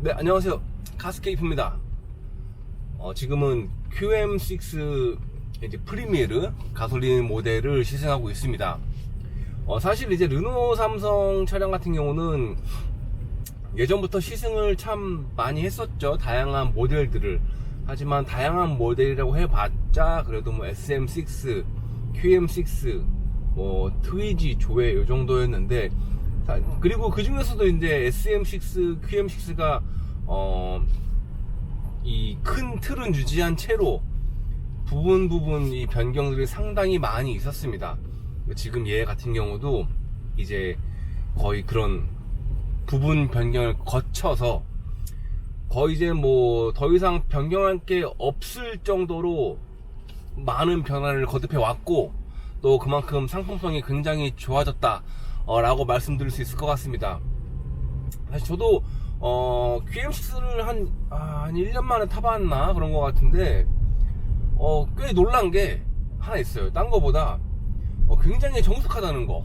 네, 안녕하세요. 카스케이프입니다. 어, 지금은 QM6 이제 프리미어르 가솔린 모델을 시승하고 있습니다. 어, 사실 이제 르노 삼성 차량 같은 경우는 예전부터 시승을 참 많이 했었죠. 다양한 모델들을. 하지만 다양한 모델이라고 해봤자 그래도 뭐 SM6, QM6, 뭐 트위지, 조회 요 정도였는데 자, 그리고 그 중에서도 이제 SM6, QM6가 어, 이 큰 틀은 유지한 채로 부분 부분 이 변경들이 상당히 많이 있었습니다. 지금 얘 같은 경우도 이제 거의 그런 부분 변경을 거쳐서 거의 이제 뭐 더 이상 변경할 게 없을 정도로 많은 변화를 거듭해 왔고 또 그만큼 상품성이 굉장히 좋아졌다 어, 라고 말씀드릴 수 있을 것 같습니다. 사실 저도 어, QM6를 한, 아, 한 1년 만에 타봤나 그런 것 같은데 어, 꽤 놀란 게 하나 있어요. 딴 거보다 어, 굉장히 정숙하다는 거.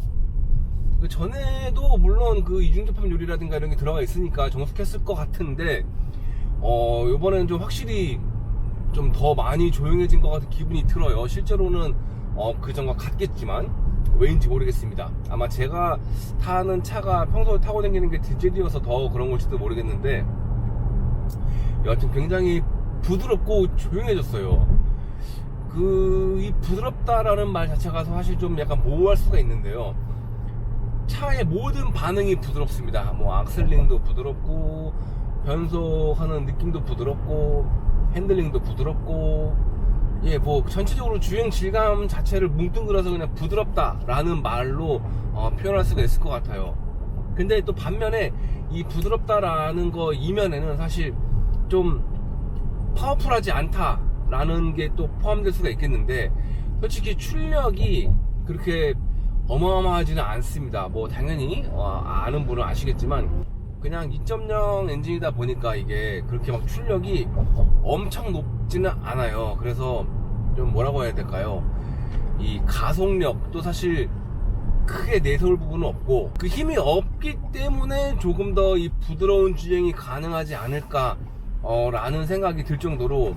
그 전에도 물론 그 이중접합 요리라든가 이런 게 들어가 있으니까 정숙했을 것 같은데 어 이번에는 좀 확실히 좀 더 많이 조용해진 것 같은 기분이 들어요 실제로는 어 그전과 같겠지만 왜인지 모르겠습니다. 아마 제가 타는 차가 평소에 타고 다니는 게 디젤이어서 더 그런 걸지도 모르겠는데 여하튼 굉장히 부드럽고 조용해졌어요. 그 이 부드럽다라는 말 자체가 사실 좀 약간 모호할 수가 있는데요. 차의 모든 반응이 부드럽습니다. 뭐 악셀링도 부드럽고 변속하는 느낌도 부드럽고 핸들링도 부드럽고 예 뭐 전체적으로 주행 질감 자체를 뭉뚱그려서 그냥 부드럽다라는 말로 어, 표현할 수가 있을 것 같아요. 근데 또 반면에 이 부드럽다라는 거 이면에는 사실 좀 파워풀하지 않다라는 게 또 포함될 수가 있겠는데 솔직히 출력이 그렇게 어마어마하지는 않습니다. 뭐 당연히 어, 아는 분은 아시겠지만 그냥 2.0 엔진이다 보니까 이게 그렇게 막 출력이 엄청 높 지는 않아요. 그래서 좀 뭐라고 해야 될까요? 이 가속력도 사실 크게 내세울 부분은 없고 그 힘이 없기 때문에 조금 더 이 부드러운 주행이 가능하지 않을까 어, 라는 생각이 들 정도로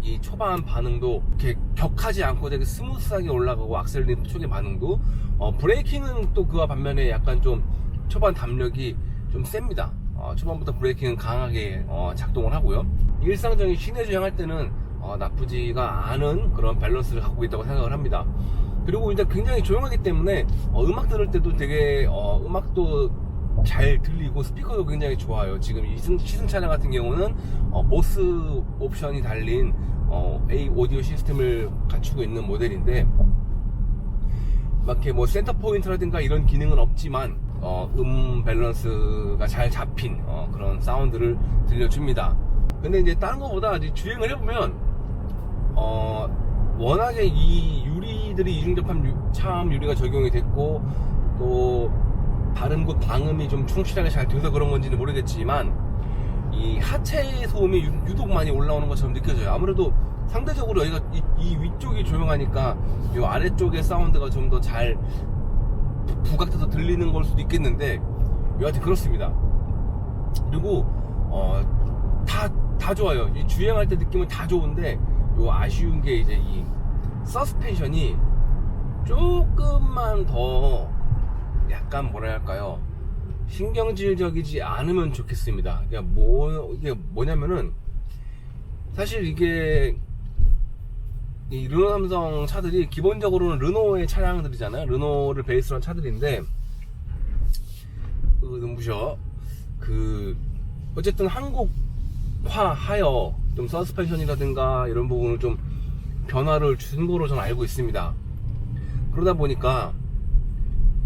이 초반 반응도 이렇게 격하지 않고 되게 스무스하게 올라가고 악셀린 초기 반응도 어, 브레이킹은 또 그와 반면에 약간 좀 초반 담력이 좀 셉니다. 어, 초반부터 브레이킹은 강하게 어, 작동을 하고요. 일상적인 시내 주행할 때는 어, 나쁘지가 않은 그런 밸런스를 갖고 있다고 생각을 합니다. 그리고 이제 굉장히 조용하기 때문에 어, 음악 들을 때도 되게 어, 음악도 잘 들리고 스피커도 굉장히 좋아요. 지금 이 시승, 차량 같은 경우는 어, 보스 옵션이 달린 어, A 오디오 시스템을 갖추고 있는 모델인데 막 이렇게 뭐 센터 포인트라든가 이런 기능은 없지만 어, 음 밸런스가 잘 잡힌 어, 그런 사운드를 들려줍니다. 근데 이제 다른 것보다 이제 주행을 해보면 어, 워낙에 이 유리들이 이중접합 유- 차암 유리가 적용이 됐고 또 다른 곳 방음이 좀 충실하게 잘 돼서 그런 건지는 모르겠지만 이 하체 소음이 유- 유독 많이 올라오는 것처럼 느껴져요. 아무래도 상대적으로 여기가 이, 이 위쪽이 조용하니까 이 아래쪽의 사운드가 좀 더 잘 부각돼서 들리는 걸 수도 있겠는데 여하튼 그렇습니다. 그리고 어, 다, 다 좋아요. 이 주행할 때 느낌은 다 좋은데 요 아쉬운 게 이제 이 서스펜션이 조금만 더 약간 뭐라 할까요? 신경질적이지 않으면 좋겠습니다. 그러니까 뭐 이게 뭐냐면은 사실 이게 이 르노 삼성 차들이 기본적으로는 르노의 차량들이잖아요. 르노를 베이스로 한 차들인데 그 눈부셔 그 어쨌든 한국 화하여 좀 서스펜션이라든가 이런 부분을 좀 변화를 준 거로 저는 알고 있습니다. 그러다 보니까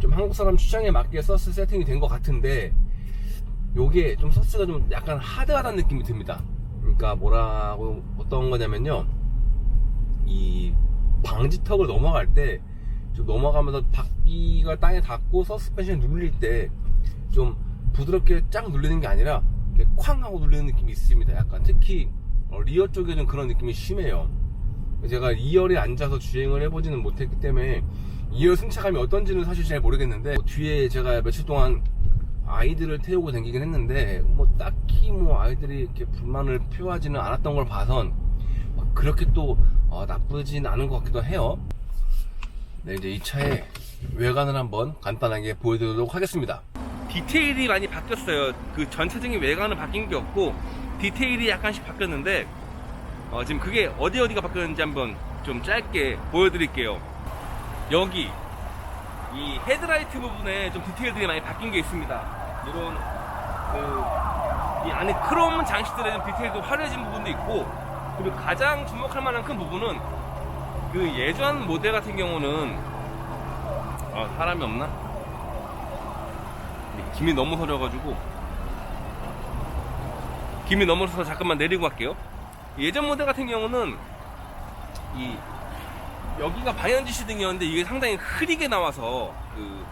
좀 한국 사람 취향에 맞게 서스 세팅이 된 것 같은데 요게 좀 서스가 좀 약간 하드하다는 느낌이 듭니다. 그러니까 뭐라고 어떤 거냐면요. 이 방지턱을 넘어갈 때 좀 넘어가면서 바퀴가 땅에 닿고 서스펜션 눌릴 때 좀 부드럽게 쫙 눌리는 게 아니라 쾅 하고 눌리는 느낌이 있습니다. 약간 특히 어, 리어 쪽에 좀 그런 느낌이 심해요. 제가 2열에 앉아서 주행을 해보지는 못했기 때문에 2열 승차감이 어떤지는 사실 잘 모르겠는데 뭐 뒤에 제가 며칠 동안 아이들을 태우고 다니긴 했는데 뭐딱 아이들이 이렇게 불만을 표하지는 않았던 걸 봐선 막 그렇게 또 어, 나쁘진 않은 것 같기도 해요. 네, 이제 이 차의 외관을 한번 간단하게 보여드리도록 하겠습니다. 디테일이 많이 바뀌었어요. 그 전체적인 외관은 바뀐 게 없고 디테일이 약간씩 바뀌었는데 어, 지금 그게 어디 어디가 바뀌었는지 한번 좀 짧게 보여드릴게요. 여기 이 헤드라이트 부분에 좀 디테일들이 많이 바뀐 게 있습니다. 이런 그, 이 안에 크롬 장식들의 좀 디테일도 화려해진 부분도 있고 그리고 가장 주목할 만한 큰 부분은 그 예전 모델 같은 경우는 아, 사람이 없나? 김이 너무 서려가지고 김이 넘어서서 잠깐만 내리고 갈게요. 예전 모델 같은 경우는 이 여기가 방향지 시등이었는데 이게 상당히 흐리게 나와서 그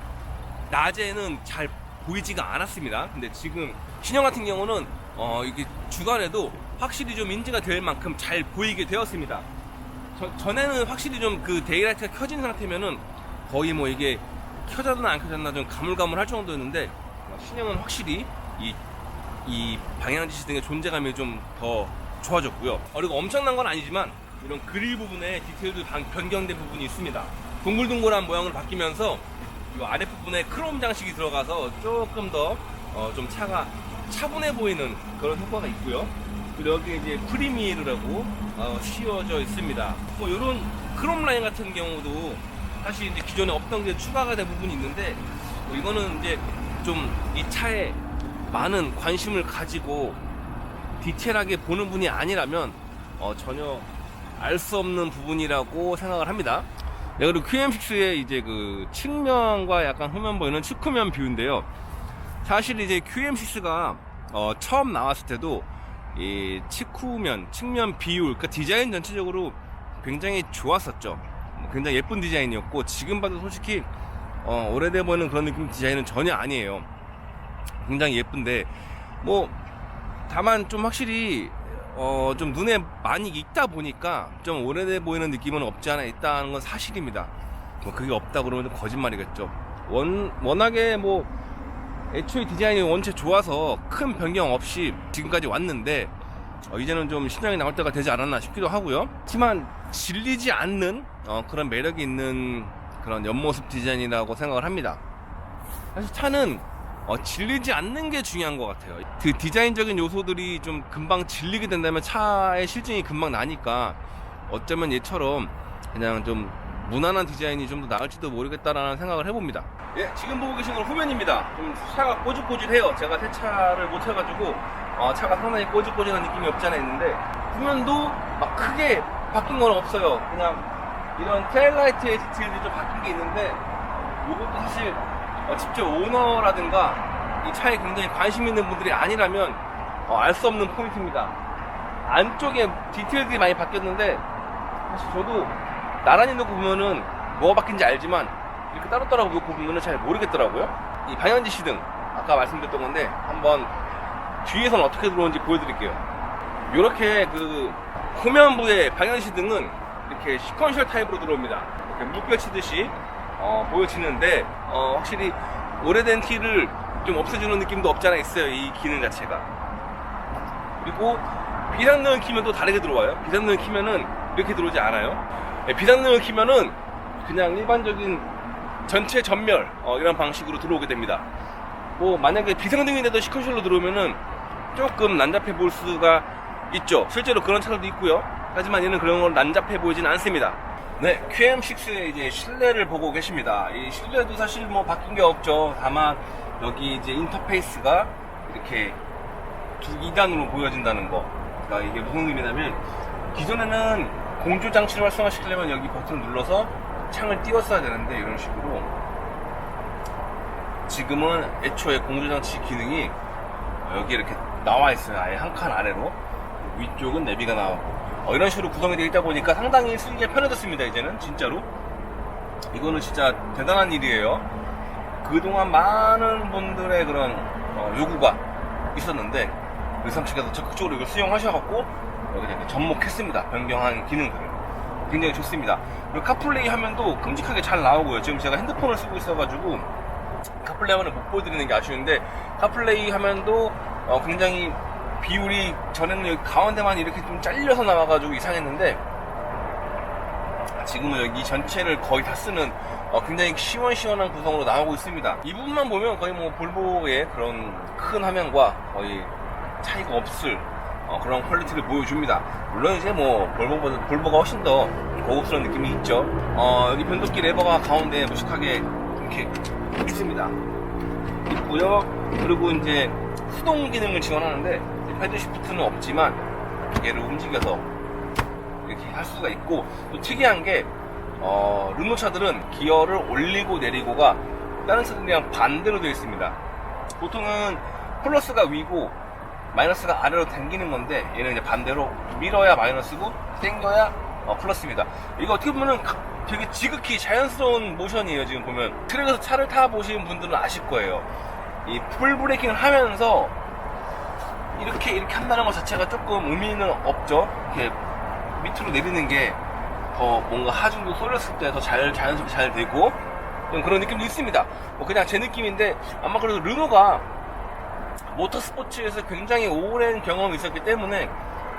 낮에는 잘 보이지가 않았습니다. 근데 지금 신형 같은 경우는 어 이게 주간에도 확실히 좀 인지가 될 만큼 잘 보이게 되었습니다. 저- 전에는 확실히 좀 그 데이라이트가 켜진 상태면은 거의 뭐 이게 켜졌나 안 켜졌나 좀 가물가물할 정도였는데 어, 신형은 확실히 이, 이 방향지시 등의 존재감이 좀 더 좋아졌고요. 어, 그리고 엄청난 건 아니지만 이런 그릴 부분에 디테일도 방- 변경된 부분이 있습니다. 동글동글한 모양으로 바뀌면서 이 아랫부분에 크롬 장식이 들어가서 조금 더 어, 좀 차가 차분해 보이는 그런 효과가 있고요. 그리고 여기 이제 프리미르라고 어, 씌워져 있습니다. 뭐 이런 크롬 라인 같은 경우도 사실 이제 기존에 없던 게 추가가 된 부분이 있는데 뭐 이거는 이제 좀 이 차에 많은 관심을 가지고 디테일하게 보는 분이 아니라면 어, 전혀 알 수 없는 부분이라고 생각을 합니다. 네, 그리고 QM6의 이제 그 측면과 약간 후면 보이는 측후면 뷰인데요. 사실 이제 QM6가 어, 처음 나왔을 때도 이 측후면, 측면 비율, 그러니까 디자인 전체적으로 굉장히 좋았었죠. 굉장히 예쁜 디자인이었고 지금 봐도 솔직히 어, 오래돼 보이는 그런 느낌 디자인은 전혀 아니에요. 굉장히 예쁜데 뭐 다만 좀 확실히 어, 좀 눈에 많이 익다 보니까 좀 오래돼 보이는 느낌은 없지 않아 있다는 건 사실입니다. 뭐 그게 없다 그러면 좀 거짓말이겠죠. 원, 워낙에 뭐 애초에 디자인이 원체 좋아서 큰 변경 없이 지금까지 왔는데 어, 이제는 좀 신형이 나올 때가 되지 않았나 싶기도 하고요. 하지만 질리지 않는 어, 그런 매력이 있는 그런 옆모습 디자인이라고 생각을 합니다. 사실 차는 어, 질리지 않는 게 중요한 것 같아요. 그 디자인적인 요소들이 좀 금방 질리게 된다면 차의 실증이 금방 나니까 어쩌면 얘처럼 그냥 좀 무난한 디자인이 좀 더 나을지도 모르겠다라는 생각을 해봅니다. 예, 지금 보고 계신 건 후면입니다. 좀 차가 꼬질꼬질해요. 제가 세차를 못 해가지고 어, 차가 상당히 꼬질꼬질한 느낌이 없지 않아 있는데 후면도 막 크게 바뀐 건 없어요. 그냥 이런 테일라이트의 디테일이 좀 바뀐 게 있는데 이것도 사실 어, 직접 오너라든가 이 차에 굉장히 관심 있는 분들이 아니라면 어, 알수 없는 포인트입니다. 안쪽에 디테일들이 많이 바뀌었는데 사실 저도 나란히 놓고 보면은 뭐가 바뀐지 알지만 이렇게 따로따로 놓고 보면은 잘 모르겠더라고요. 이 방향지 시등 아까 말씀드렸던 건데 한번 뒤에서는 어떻게 들어오는지 보여드릴게요. 이렇게 그 후면부의 방향지 시등은 이렇게 시퀀셜 타입으로 들어옵니다. 이렇게 물결 치듯이 어, 보여지는데 어, 확실히 오래된 티를 좀 없애주는 느낌도 없지 않아 있어요. 이 기능 자체가. 그리고 비상등을 키면 또 다르게 들어와요. 비상등을 키면은 이렇게 들어오지 않아요. 네, 비상등을 키면은 그냥 일반적인 전체 전멸 어, 이런 방식으로 들어오게 됩니다. 뭐 만약에 비상등인데도 시컨셜로 들어오면은 조금 난잡해 보일 수가 있죠. 실제로 그런 차들도 있고요. 하지만 얘는 그런 걸 난잡해 보이진 않습니다. 네, QM6의 이제 실내를 보고 계십니다. 이 실내도 사실 뭐 바뀐 게 없죠. 다만 여기 이제 인터페이스가 이렇게 두 2단으로 보여진다는 거. 그러니까 이게 무슨 의미냐면 기존에는 공조 장치를 활성화시키려면 여기 버튼을 눌러서 창을 띄웠어야 되는데 이런 식으로 지금은 애초에 공조 장치 기능이 여기 이렇게 나와 있어요. 아예 한 칸 아래로 위쪽은 내비가 나오고 어, 이런 식으로 구성이 되어 있다 보니까 상당히 쓰기가 편해졌습니다. 이제는 진짜로 이거는 진짜 대단한 일이에요. 그동안 많은 분들의 그런 어, 요구가 있었는데 의상 측에서 적극적으로 이걸 수용하셔갖고 여기 접목했습니다. 변경한 기능들을 굉장히 좋습니다. 그리고 카플레이 화면도 끔찍하게 잘 나오고요. 지금 제가 핸드폰을 쓰고 있어가지고 카플레이 화면을 못 보여드리는 게 아쉬운데 카플레이 화면도 어, 굉장히 비율이 전에는 여기 가운데만 이렇게 좀 잘려서 나와가지고 이상했는데 지금은 여기 전체를 거의 다 쓰는 어, 굉장히 시원시원한 구성으로 나오고 있습니다. 이 부분만 보면 거의 뭐 볼보의 그런 큰 화면과 거의 차이가 없을 어, 그런 퀄리티를 보여줍니다. 물론 이제 뭐 볼보보다 볼보가 훨씬 더 고급스러운 느낌이 있죠. 어, 여기 변속기 레버가 가운데 무식하게 이렇게 있습니다. 있고요. 그리고 이제 수동 기능을 지원하는데 패드 시프트는 없지만 얘를 움직여서 이렇게 할 수가 있고 또 특이한 게 어, 르노 차들은 기어를 올리고 내리고가 다른 차들이랑 반대로 되어 있습니다. 보통은 플러스가 위고 마이너스가 아래로 당기는 건데 얘는 이제 반대로 밀어야 마이너스고 당겨야 어, 플러스입니다. 이거 어떻게 보면은 가- 되게 지극히 자연스러운 모션이에요. 지금 보면 트랙에서 차를 타 보신 분들은 아실 거예요. 이 풀 브레이킹을 하면서 이렇게 이렇게 한다는 것 자체가 조금 의미는 없죠. 이렇게 밑으로 내리는 게 더 뭔가 하중도 쏠렸을 때 더 잘 자연스럽게 잘 되고 좀 그런 느낌도 있습니다. 뭐 그냥 제 느낌인데 아마 그래도 르노가 모터스포츠에서 굉장히 오랜 경험이 있었기 때문에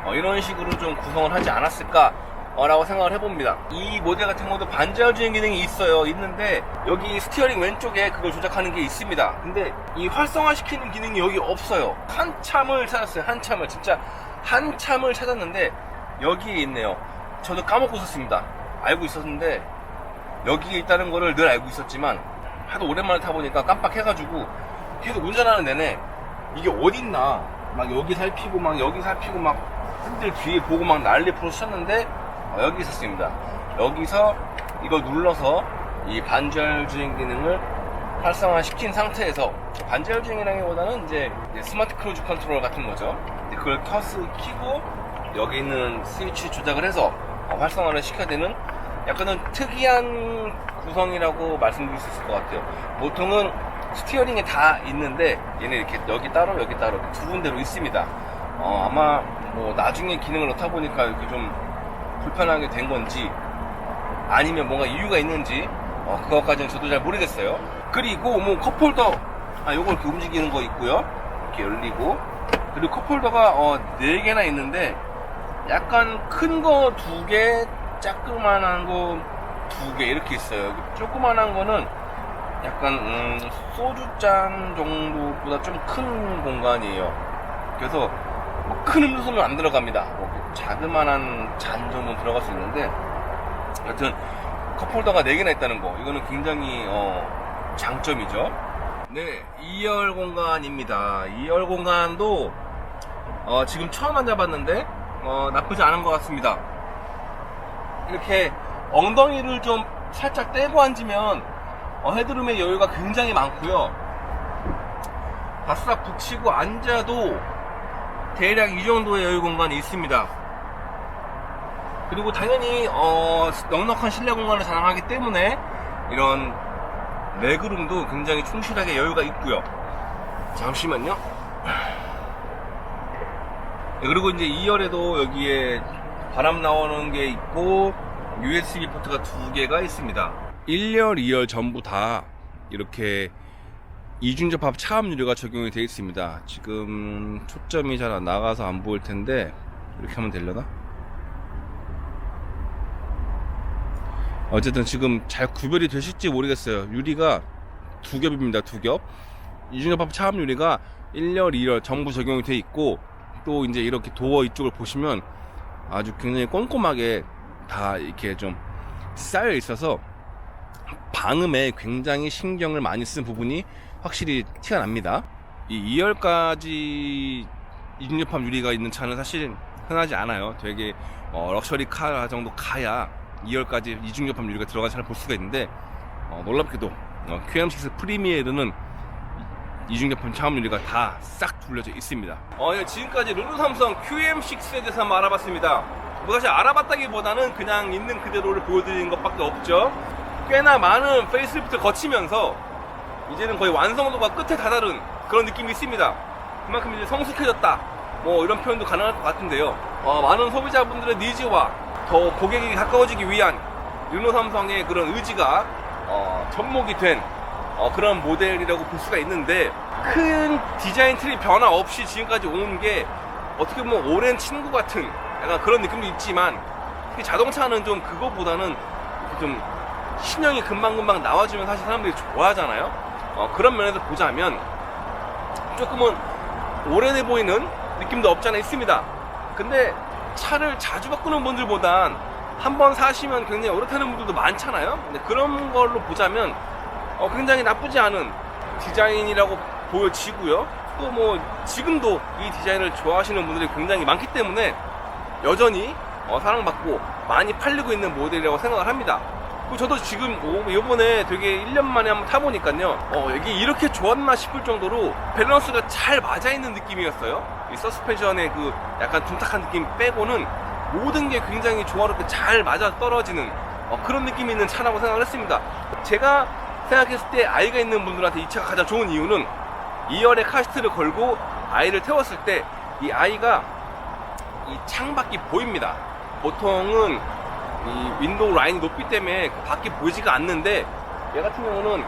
어, 이런 식으로 좀 구성을 하지 않았을까 어, 라고 생각을 해봅니다. 이 모델 같은 경우도 반절 주행 기능이 있어요. 있는데 여기 스티어링 왼쪽에 그걸 조작하는 게 있습니다. 근데 이 활성화시키는 기능이 여기 없어요. 한참을 찾았어요. 한참을 진짜 한참을 찾았는데 여기에 있네요. 저도 까먹고 있었습니다. 알고 있었는데 여기에 있다는 거를 늘 알고 있었지만 하도 오랜만에 타보니까 깜빡해가지고 계속 운전하는 내내 이게 어딨나 막 여기 살피고 막 여기 살피고 막 핸들 뒤에 보고 막 난리 풀어쳤는데 어, 여기 있었습니다 여기서 이걸 눌러서 이 반절 주행 기능을 활성화시킨 상태에서 반절 주행이라기보다는 이제 스마트 크루즈 컨트롤 같은 거죠 그걸 켜스 키고 여기 있는 스위치 조작을 해서 어, 활성화를 시켜야 되는 약간은 특이한 구성이라고 말씀드릴 수 있을 것 같아요. 보통은 스티어링에 다 있는데 얘는 이렇게 여기 따로 여기 따로 두 군데로 있습니다. 어, 아마 뭐 나중에 기능을 넣다 보니까 이렇게 좀 불편하게 된 건지 아니면 뭔가 이유가 있는지 어, 그것까지는 저도 잘 모르겠어요. 그리고 뭐 컵홀더 아 요거 이렇게 움직이는 거 있고요. 이렇게 열리고 그리고 컵홀더가 어, 4개나 있는데 약간 큰거두 개, 작그만한 거두개 이렇게 있어요. 조그만한 거는 약간 음, 소주잔 정도보다 좀 큰 공간이에요. 그래서 뭐 큰 음료수는 안 들어갑니다. 뭐 자그만한 잔 정도 들어갈 수 있는데 여튼 컵홀더가 4개나 있다는 거 이거는 굉장히 어, 장점이죠. 네, 2열 공간입니다. 2열 공간도 어, 지금 처음 앉아봤는데 어, 나쁘지 않은 것 같습니다. 이렇게 엉덩이를 좀 살짝 떼고 앉으면 어, 헤드룸의 여유가 굉장히 많고요. 바싹 붙이고 앉아도 대략 이 정도의 여유 공간이 있습니다. 그리고 당연히 어, 넉넉한 실내 공간을 자랑하기 때문에 이런 레그룸도 굉장히 충실하게 여유가 있고요. 잠시만요. 네, 그리고 이제 2열에도 여기에 바람 나오는 게 있고 USB 포트가 두 개가 있습니다. 1열, 2열 전부 다 이렇게 이중접합 차압 유리가 적용이 되어 있습니다. 지금 초점이 잘 안 나가서 안 보일 텐데 이렇게 하면 되려나? 어쨌든 지금 잘 구별이 되실지 모르겠어요. 유리가 두 겹입니다. 두 겹. 이중접합 차압 유리가 1열, 2열 전부 적용이 되어 있고 또 이제 이렇게 도어 이쪽을 보시면 아주 굉장히 꼼꼼하게 다 이렇게 좀 쌓여 있어서 방음에 굉장히 신경을 많이 쓴 부분이 확실히 티가 납니다. 이 2열까지 이중접합 유리가 있는 차는 사실 흔하지 않아요. 되게 어, 럭셔리 카 정도 가야 2열까지 이중접합 유리가 들어간 차를 볼 수가 있는데 어, 놀랍게도 어, QM6 프리미에르는 이중제품 차음 유리가 다 싹 둘러져 있습니다. 어, 예, 지금까지 르노 삼성 QM6에 대해서 한번 알아봤습니다. 뭐 사실 알아봤다기보다는 그냥 있는 그대로를 보여드리는 것밖에 없죠. 꽤나 많은 페이스리프트 거치면서 이제는 거의 완성도가 끝에 다다른 그런 느낌이 있습니다. 그만큼 이제 성숙해졌다. 뭐 이런 표현도 가능할 것 같은데요. 어, 많은 소비자분들의 니즈와 더 고객에게 가까워지기 위한 르노 삼성의 그런 의지가 어, 접목이 된 어, 그런 모델이라고 볼 수가 있는데 큰 디자인 틀이 변화 없이 지금까지 온게 어떻게 보면 오랜 친구 같은 약간 그런 느낌도 있지만 이 자동차는 좀 그거보다는 좀 신형이 금방금방 나와주면 사실 사람들이 좋아하잖아요. 어, 그런 면에서 보자면 조금은 오래돼 보이는 느낌도 없지 않아 있습니다. 근데 차를 자주 바꾸는 분들보단 한 번 사시면 굉장히 오래 타는 분들도 많잖아요. 근데 그런 걸로 보자면 어, 굉장히 나쁘지 않은 디자인이라고 보여지고요. 또 뭐 지금도 이 디자인을 좋아하시는 분들이 굉장히 많기 때문에 여전히 어, 사랑받고 많이 팔리고 있는 모델이라고 생각을 합니다. 저도 지금 오- 이번에 되게 1년 만에 한번 타보니까요. 어, 이게 이렇게 좋았나 싶을 정도로 밸런스가 잘 맞아 있는 느낌이었어요. 이 서스펜션의 그 약간 둔탁한 느낌 빼고는 모든 게 굉장히 조화롭게 잘 맞아 떨어지는 어, 그런 느낌이 있는 차라고 생각을 했습니다. 제가 생각했을 때 아이가 있는 분들한테 이 차가 가장 좋은 이유는 2열에 카시트를 걸고 아이를 태웠을 때 이 아이가 이 창밖이 보입니다. 보통은 이 윈도우 라인이 높기 때문에 그 밖이 보이지가 않는데 얘 같은 경우는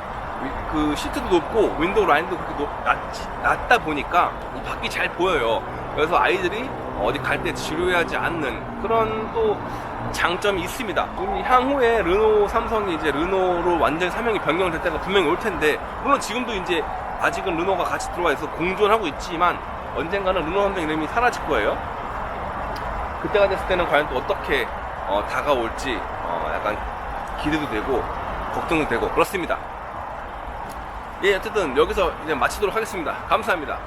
위- 그 시트도 높고 윈도우 라인도 그렇게 높, 낮지, 낮다 보니까 이 밖이 잘 보여요. 그래서 아이들이 어디 갈 때 지루해하지 않는 그런 또 장점이 있습니다. 향후에 르노 삼성이 이제 르노로 완전히 사명이 변경될 때가 분명히 올 텐데 물론 지금도 이제 아직은 르노가 같이 들어와 있어 공존하고 있지만 언젠가는 르노 삼성 이름이 사라질 거예요. 그때가 됐을 때는 과연 또 어떻게 어, 다가올지 어, 약간 기대도 되고 걱정도 되고 그렇습니다. 예, 어쨌든 여기서 이제 마치도록 하겠습니다. 감사합니다.